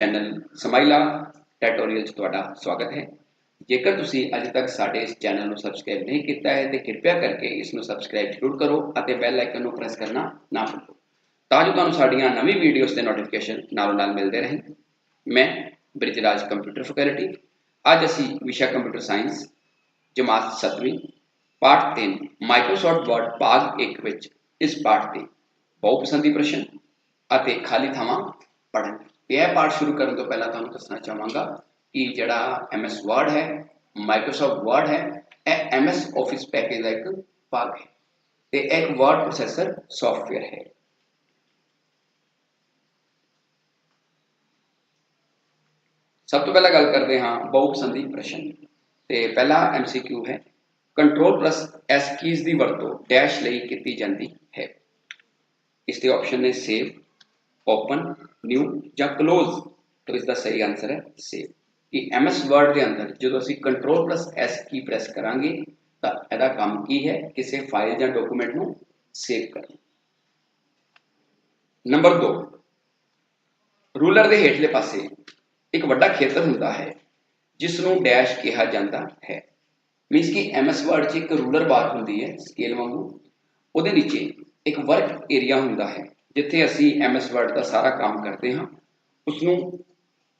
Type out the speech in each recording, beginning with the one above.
Channel ਸਮਾਈਲਾ tutorial 'ਚ ਤੁਹਾਡਾ ਸਵਾਗਤ ਹੈ। ਜੇਕਰ ਤੁਸੀਂ ਅਜੇ ਤੱਕ ਸਾਡੇ ਇਸ ਚੈਨਲ ਨੂੰ ਸਬਸਕ੍ਰਾਈਬ ਨਹੀਂ ਕੀਤਾ ਹੈ, ਤੇ ਕਿਰਪਾ ਕਰਕੇ ਇਸ ਨੂੰ ਸਬਸਕ੍ਰਾਈਬ ਜ਼ਰੂਰ ਕਰੋ ਅਤੇ ਬੈਲ ਆਈਕਨ ਨੂੰ ਪ੍ਰੈਸ ਕਰਨਾ ਨਾ ਭੁੱਲੋ। ਤਾਂ ਜੋ ਤੁਹਾਨੂੰ ਸਾਡੀਆਂ ਨਵੀਂ ਵੀਡੀਓਜ਼ ਦੇ ਨੋਟੀਫਿਕੇਸ਼ਨ ਨਾਲੋਂ ਨਾਲ ਮਿਲਦੇ ਰਹਿਣ। ਮੈਂ ਬ੍ਰਿਜਰਾਜ ਕੰਪਿਊਟਰ ਫੈਕਲਟੀ। ਅੱਜ ਅਸੀਂ ਵਿਸ਼ਾ ਕੰਪਿਊਟਰ ਸਾਇੰਸ, ਜਮਾਤ 7ਵੀਂ ਪਾਠ 3 ਮਾਈਕਰੋਸਾਫਟ ਵਰਡ ਭਾਗ 1 ਵਿੱਚ ਇਸ ਪਾਠ ਦੇ ਬਹੁਪਸੰਦੀ ਪ੍ਰਸ਼ਨ ਅਤੇ ਖਾਲੀ ਥਾਵਾਂ ਪੜ੍ਹਨ ਇਹ ਪਾਠ ਸ਼ੁਰੂ ਕਰਨ ਤੋਂ ਪਹਿਲਾਂ ਤੁਹਾਨੂੰ ਦੱਸਣਾ ਚਾਹਾਂਗਾ ਕਿ ਜਿਹੜਾ MS Word ਹੈ, Microsoft Word ਹੈ, ਇਹ MS Office ਪੈਕੇਜ ਦਾ ਇੱਕ ਭਾਗ ਹੈ ਤੇ ਇਹ ਇੱਕ ਵਰਡ ਪ੍ਰੋਸੈਸਰ ਸੌਫਟਵੇਅਰ ਹੈ। ਸਭ ਤੋਂ ਪਹਿਲਾਂ ਗੱਲ ਕਰਦੇ ਹਾਂ ਬਹੁਪਸੰਦੀ ਪ੍ਰਸ਼ਨ ਤੇ ਪਹਿਲਾ MCQ ਹੈ ਕੰਟਰੋਲ ਪਲੱਸ S ਕੀਜ਼ ਦੀ ਵਰਤੋਂ ਡੈਸ਼ ਲਈ ਕੀਤੀ ਜਾਂਦੀ ਹੈ। ਇਸ ਦੇ ਆਪਸ਼ਨ ਨੇ ਸੇਵ ਓਪਨ ਨਿਊ ਜਾਂ ਕਲੋਜ਼ ਤਾਂ ਇਸ ਦਾ ਸਹੀ ਆਨਸਰ ਹੈ ਸੇਵ ਕਿ MS ਵਰਡ ਦੇ ਅੰਦਰ, ਜਦੋਂ ਅਸੀਂ control plus S key press ਕਰਾਂਗੇ, ਤਾਂ ਇਹਦਾ ਕੰਮ ਕੀ ਹੈ? ਕਿਸੇ ਫਾਈਲ ਜਾਂ ਡਾਕੂਮੈਂਟ ਨੂੰ ਸੇਵ ਕਰਨਾ। ਨੰਬਰ 2 ਰੂਲਰ ਦੇ ਹੇਠਲੇ ਪਾਸੇ ਇੱਕ ਵੱਡਾ ਖੇਤਰ ਹੁੰਦਾ ਹੈ ਜਿਸ ਨੂੰ ਡੈਸ਼ ਕਿਹਾ ਜਾਂਦਾ ਹੈ। ਮੀਨਸ ਕਿ MS ਵਰਡ 'ਚ ਇੱਕ ਰੂਲਰ ਬਾਰ ਹੁੰਦੀ ਹੈ ਸਕੇਲ ਵਾਂਗੂ। ਉਹਦੇ ਨੀਚੇ ਇੱਕ ਵਰਕ ਏਰੀਆ ਹੁੰਦਾ ਹੈ। ਜਿੱਥੇ ਅਸੀਂ MS ਵਰਡ ਦਾ ਸਾਰਾ ਕੰਮ ਕਰਦੇ ਹਾਂ ਉਸ ਨੂੰ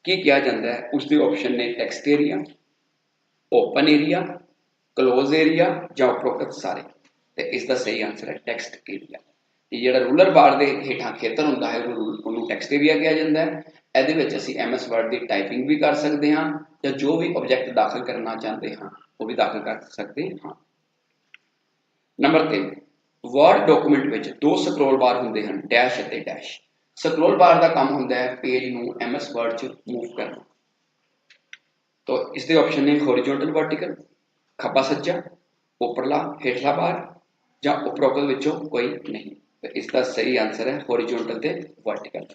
ਕੀ ਕਿਹਾ ਜਾਂਦਾ ਹੈ? ਉਸ ਦੇ ਆਪਸ਼ਨ ਨੇ text area open area close area ਜਾਂ ਉਪਰੋਕਤ ਸਾਰੇ। ਤੇ ਇਸ ਦਾ ਸਹੀ ਆਨਸਰ ਹੈ ਟੈਕਸਟ ਏਰੀਆ ਇਹ ਜਿਹੜਾ ਰੂਲਰ ਬਾਰ ਦੇ ਹੇਠਾਂ ਖੇਤਰ ਹੁੰਦਾ ਹੈ, ਉਹਨੂੰ ਟੈਕਸਟ ਏਰੀਆ ਕਿਹਾ ਜਾਂਦਾ ਹੈ। ਇਹਦੇ ਵਿੱਚ ਅਸੀਂ MS ਵਰਡ ਦੀ ਟਾਈਪਿੰਗ ਵੀ ਕਰ ਸਕਦੇ ਹਾਂ ਜਾਂ ਜੋ ਵੀ ਆਬਜੈਕਟ ਦਾਖਲ ਕਰਨਾ ਚਾਹੁੰਦੇ ਹਾਂ, ਉਹ ਵੀ ਦਾਖਲ ਕਰ ਸਕਦੇ ਹਾਂ। ਨੰਬਰ 3 ਵਰਡ ਡਾਕੂਮੈਂਟ ਵਿੱਚ ਦੋ ਸਕਰੋਲ ਬਾਰ ਹੁੰਦੇ ਹਨ ਡੈਸ਼ ਅਤੇ ਡੈਸ਼ ਸਕਰੋਲ ਬਾਰ ਦਾ ਕੰਮ ਹੁੰਦਾ ਹੈ ਪੇਜ ਨੂੰ MS ਵਰਡ 'ਚ ਮੂਵ ਕਰਨਾ। ਤਾਂ ਇਸ ਦੇ ਆਪਸ਼ਨ ਨੇ ਹੌਰੀਜ਼ੌਂਟਲ ਵਰਟੀਕਲ ਖੱਬਾ ਸੱਜਾ, ਉੱਪਰਲਾ, ਹੇਠਲਾ ਬਾਰ ਜਾਂ ਉਪਰੋਕਤ ਵਿੱਚੋਂ ਕੋਈ ਨਹੀਂ। ਤਾਂ ਇਸ ਦਾ ਸਹੀ ਆਨਸਰ ਹੈ ਹੌਰੀਜ਼ੌਂਟਲ ਤੇ vertical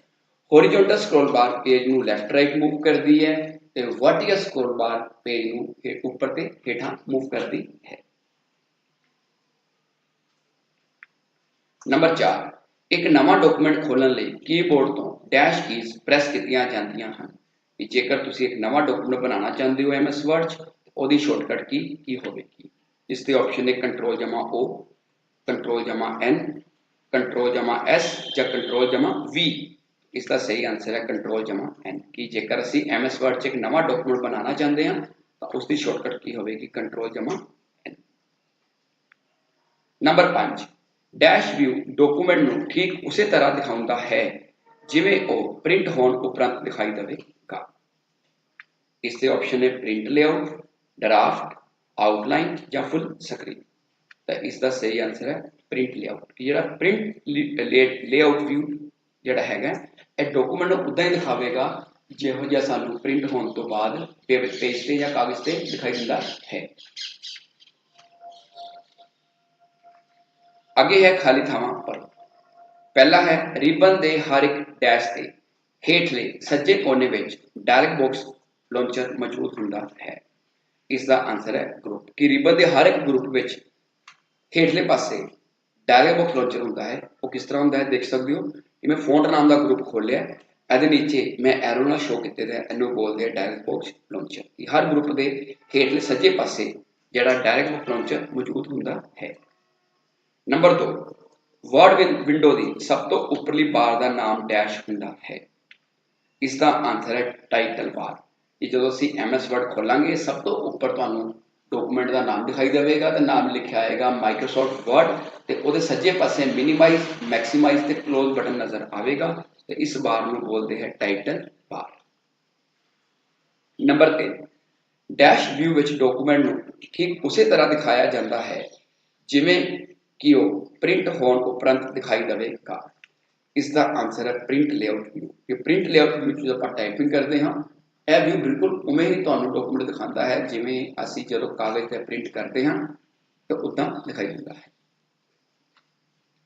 horizontal scroll bar page ਨੂੰ ਲੈਫਟ ਰਾਈਟ ਮੂਵ ਕਰਦੀ ਹੈ ਤੇ ਵਰਟੀਕਲ ਸਕਰੋਲ ਬਾਰ ਪੇਜ ਨੂੰ ਉੱਪਰ ਤੇ ਹੇਠਾਂ ਮੂਵ ਕਰਦੀ ਹੈ। ਨੰਬਰ 4 ਇੱਕ ਨਵਾਂ ਡਾਕੂਮੈਂਟ ਖੋਲਣ ਲਈ ਕੀਬੋਰਡ ਤੋਂ ਡੈਸ਼ ਕੀਜ਼ ਪ੍ਰੈਸ ਕੀਤੀਆਂ ਜਾਂਦੀਆਂ ਹਨ। ਵੀ ਜੇਕਰ ਤੁਸੀਂ ਇੱਕ ਨਵਾਂ ਡਾਕੂਮੈਂਟ ਬਣਾਉਣਾ ਚਾਹੁੰਦੇ ਹੋ MS ਵਰਡ 'ਚ, ਉਹਦੀ ਸ਼ਾਰਟਕਟ ਕੀ ਕੀ ਹੋਵੇਗੀ? ਇਸ ਦੇ ਆਪਸ਼ਨ ਨੇ ਕੰਟਰੋਲ ਜਮਾ O ਕੰਟਰੋਲ ਜਮਾ N ਕੰਟਰੋਲ ਜਮਾ S ਜਾਂ ਕੰਟਰੋਲ ਜਮਾ V ਇਸ ਦਾ ਸਹੀ ਆਨਸਰ ਹੈ ਕੰਟਰੋਲ ਜਮਾ N ਕਿ ਜੇਕਰ ਅਸੀਂ MS ਵਰਡ 'ਚ ਇੱਕ ਨਵਾਂ ਡਾਕੂਮੈਂਟ ਬਣਾਉਣਾ ਚਾਹੁੰਦੇ ਹਾਂ, ਤਾਂ ਉਸ ਦੀ ਸ਼ਾਰਟਕਟ ਕੀ ਹੋਵੇਗੀ? ਕੰਟਰੋਲ ਜਮਾ N number 5 dash view document ਨੂੰ ਠੀਕ ਉਸੇ ਤਰ੍ਹਾਂ ਦਿਖਾਉਂਦਾ ਹੈ, ਜਿਵੇਂ ਉਹ ਪ੍ਰਿੰਟ ਹੋਣ ਉਪਰੰਤ ਦਿਖਾਈ ਦੇਵੇਗਾ। ਇਸ ਦੇ ਆਪਸ਼ਨ ਨੇ ਪ੍ਰਿੰਟ ਲੇਆਊਟ ਡਰਾਫਟ ਆਊਟਲਾਈਨ ਜਾਂ ਫੁੱਲ ਸਕਰੀਨ ਤਾਂ ਇਸ ਦਾ ਸਹੀ ਆਨਸਰ ਹੈ ਪ੍ਰਿੰਟ ਲੇਆਊਟ ਕਿ ਜਿਹੜਾ ਪ੍ਰਿੰਟ ਲੇਆਊਟ ਵਿਊ ਜਿਹੜਾ ਹੈਗਾ, ਇਹ ਡਾਕੂਮੈਂਟ ਨੂੰ ਉਦਾਂ ਹੀ ਦਿਖਾਵੇਗਾ, ਜਿਹੋ ਜਿਹਾ ਸਾਨੂੰ ਪ੍ਰਿੰਟ ਹੋਣ ਤੋਂ ਬਾਅਦ ਪੇਜ ਤੇ ਜਾਂ ਕਾਗਜ਼ ਤੇ ਦਿਖਾਈ ਦਿੰਦਾ ਹੈ। ਅੱਗੇ ਹੈ ਖਾਲੀ ਥਾਵਾਂ ਪਰ ਪਹਿਲਾ ਹੈ ਰਿਬਨ ਦੇ ਹਰ ਇੱਕ ਡੈਸ਼ ਤੇ। ਹੇਠਲੇ, ਸੱਜੇ ਕੋਨੇ ਵਿੱਚ ਡਾਇਲੌਗ ਬਾਕਸ ਲਾਂਚਰ ਮੌਜੂਦ ਹੁੰਦਾ ਹੈ। ਇਸ ਦਾ ਆਨਸਰ ਹੈ ਗਰੁੱਪ ਕਿ ਰਿਬਨ ਦੇ ਹਰ ਇੱਕ ਗਰੁੱਪ ਵਿੱਚ ਹੇਠਲੇ ਪਾਸੇ ਡਾਇਲੌਗ ਬਾਕਸ ਲਾਂਚਰ ਹੁੰਦਾ ਹੈ, ਉਹ ਕਿਸ ਤਰ੍ਹਾਂ ਹੁੰਦਾ ਹੈ ਦੇਖ ਸਕਦੇ ਹੋ। ਕਿ ਮੈਂ ਫੌਂਟ ਨਾਮ ਦਾ ਗਰੁੱਪ ਖੋਲਿਆ ਇਹਦੇ ਨੀਚੇ ਮੈਂ ਐਰੋ ਨਾਲ ਸ਼ੋ ਕੀਤੇ ਦਾ ਇਹਨੂੰ ਬੋਲਦੇ ਆ ਡਾਇਲੌਗ ਬਾਕਸ ਲਾਂਚਰ ਹਰ ਗਰੁੱਪ ਦੇ ਹੇਠਲੇ, ਸੱਜੇ ਪਾਸੇ ਜਿਹੜਾ ਡਾਇਰੈਕਟ ਬਾਕਸ ਲਾਂਚਰ ਮੌਜੂਦ ਹੁੰਦਾ ਹੈ। ਨੰਬਰ 2 ਵਰਡ ਵਿੰਡੋ ਦੀ ਸਭ ਤੋਂ ਉੱਪਰਲੀ ਬਾਰ ਦਾ ਨਾਮ ਡੈਸ਼ ਹੁੰਦਾ ਹੈ। ਇਸ ਦਾ ਆਨਸਰ ਹੈ ਟਾਈਟਲ ਬਾਰ ਇਹ ਜਦੋਂ ਅਸੀਂ MS Word ਖੋਲਾਂਗੇ, ਸਭ ਤੋਂ ਉੱਪਰ ਤੁਹਾਨੂੰ ਡਾਕੂਮੈਂਟ ਦਾ ਨਾਮ ਦਿਖਾਈ ਦੇਵੇਗਾ ਤੇ ਨਾਮ ਲਿਖਿਆ ਆਏਗਾ ਮਾਈਕਰੋਸਾਫਟ ਵਰਡ ਤੇ ਉਹਦੇ ਸੱਜੇ ਪਾਸੇ ਮਿਨੀਮਾਈਜ਼ ਮੈਕਸਿਮਾਈਜ਼ ਤੇ ਕਲੋਜ਼ ਬਟਨ ਨਜ਼ਰ ਆਵੇਗਾ ਤੇ ਇਸ ਬਾਰ ਨੂੰ ਬੋਲਦੇ ਹੈ title bar number 3 dash view ਵਿੱਚ ਡਾਕੂਮੈਂਟ ਨੂੰ ਠੀਕ ਉਸੇ ਤਰ੍ਹਾਂ ਦਿਖਾਇਆ ਜਾਂਦਾ ਹੈ, ਜਿਵੇਂ ਕਿ ਪ੍ਰਿੰਟ ਹੋਣ ਉਪਰੰਤ ਦਿਖਾਈ ਦੇਵੇਗਾ ਇਸ ਦਾ ਆਨਸਰ ਹੈ ਪ੍ਰਿੰਟ ਲੇਆਊਟ ਵਿਊ ਕਿ ਪ੍ਰਿੰਟ ਲੇਆਊਟ ਵਿੱਚ ਜਦੋਂ ਆਪਾਂ ਟਾਈਪਿੰਗ ਕਰਦੇ ਹਾਂ, ਇਹ ਵਿਊ ਬਿਲਕੁਲ ਉਵੇਂ ਹੀ ਤੁਹਾਨੂੰ ਡਾਕੂਮੈਂਟ ਦਿਖਾਉਂਦਾ ਹੈ, ਜਿਵੇਂ ਅਸੀਂ ਜਦੋਂ ਕਾਗਜ਼ ਤੇ ਪ੍ਰਿੰਟ ਕਰਦੇ ਹਾਂ, ਤਾਂ ਉਦਾਂ ਦਿਖਾਈ ਦਿੰਦਾ ਹੈ।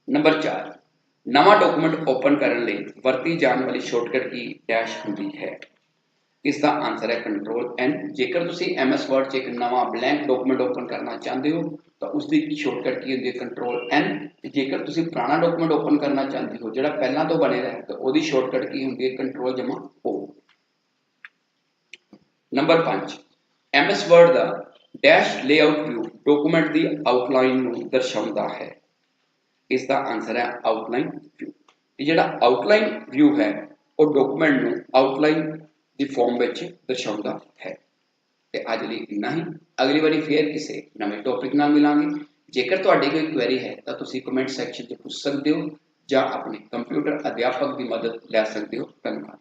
ਨੰਬਰ 4 ਨਵਾਂ ਡਾਕੂਮੈਂਟ ਓਪਨ ਕਰਨ ਲਈ ਵਰਤੀ ਜਾਣ ਵਾਲੀ ਸ਼ਾਰਟਕਟ ਕੀ ਡੈਸ਼ ਹੁੰਦੀ ਹੈ? ਇਸ ਦਾ ਆਨਸਰ ਹੈ ਕੰਟਰੋਲ ਐਨ ਜੇਕਰ ਤੁਸੀਂ MS ਵਰਡ 'ਚ ਇੱਕ ਨਵਾਂ ਬਲੈਂਕ ਡਾਕੂਮੈਂਟ ਓਪਨ ਕਰਨਾ ਚਾਹੁੰਦੇ ਹੋ, ਤਾਂ ਉਸ ਦੀ ਸ਼ਾਰਟਕਟ ਕੀ ਹੁੰਦੀ ਹੈ? ਕੰਟਰੋਲ ਐਨ ਜੇਕਰ ਤੁਸੀਂ ਪੁਰਾਣਾ ਡਾਕੂਮੈਂਟ ਓਪਨ ਕਰਨਾ ਚਾਹੁੰਦੇ ਹੋ, ਜਿਹੜਾ ਪਹਿਲਾਂ ਤੋਂ ਬਣੇ ਹੈ, ਤਾਂ ਉਹਦੀ ਸ਼ਾਰਟਕਟ ਕੀ ਹੁੰਦੀ ਹੈ? ਕੰਟਰੋਲ ਜਮਾ O ਨੰਬਰ 5 MS ਵਰਡ ਦਾ ਡੈਸ਼ ਲੇਆਊਟ ਵਿਊ ਡਾਕੂਮੈਂਟ ਦੀ ਆਊਟਲਾਈਨ ਨੂੰ ਦਰਸਾਉਂਦਾ ਹੈ। ਇਸ ਦਾ ਆਨਸਰ ਹੈ ਆਊਟਲਾਈਨ ਵਿਊ ਇਹ ਜਿਹੜਾ ਆਊਟਲਾਈਨ ਵਿਊ ਹੈ, ਉਹ ਡਾਕੂਮੈਂਟ ਨੂੰ ਆਊਟਲਾਈਨ ਦੀ ਫਾਰਮ ਵਿੱਚ ਦਰਸਾਉਂਦਾ ਹੈ। ਤੇ ਅੱਜ ਲਈ ਇੰਨਾ ਹੀ। ਅਗਲੀ ਵਾਰੀ ਫੇਰ ਕਿਸੇ ਨਵੇਂ ਟੌਪਿਕ ਨਾਲ ਮਿਲਾਂਗੇ। ਜੇਕਰ ਤੁਹਾਡੀ ਕੋਈ ਕੁਐਰੀ ਹੈ, ਤਾਂ ਤੁਸੀਂ ਕਮੈਂਟ ਸੈਕਸ਼ਨ 'ਚ ਪੁੱਛ ਸਕਦੇ ਹੋ ਜਾਂ ਆਪਣੇ ਕੰਪਿਊਟਰ ਅਧਿਆਪਕ ਦੀ ਮਦਦ ਲੈ ਸਕਦੇ ਹੋ। ਧੰਨਵਾਦ।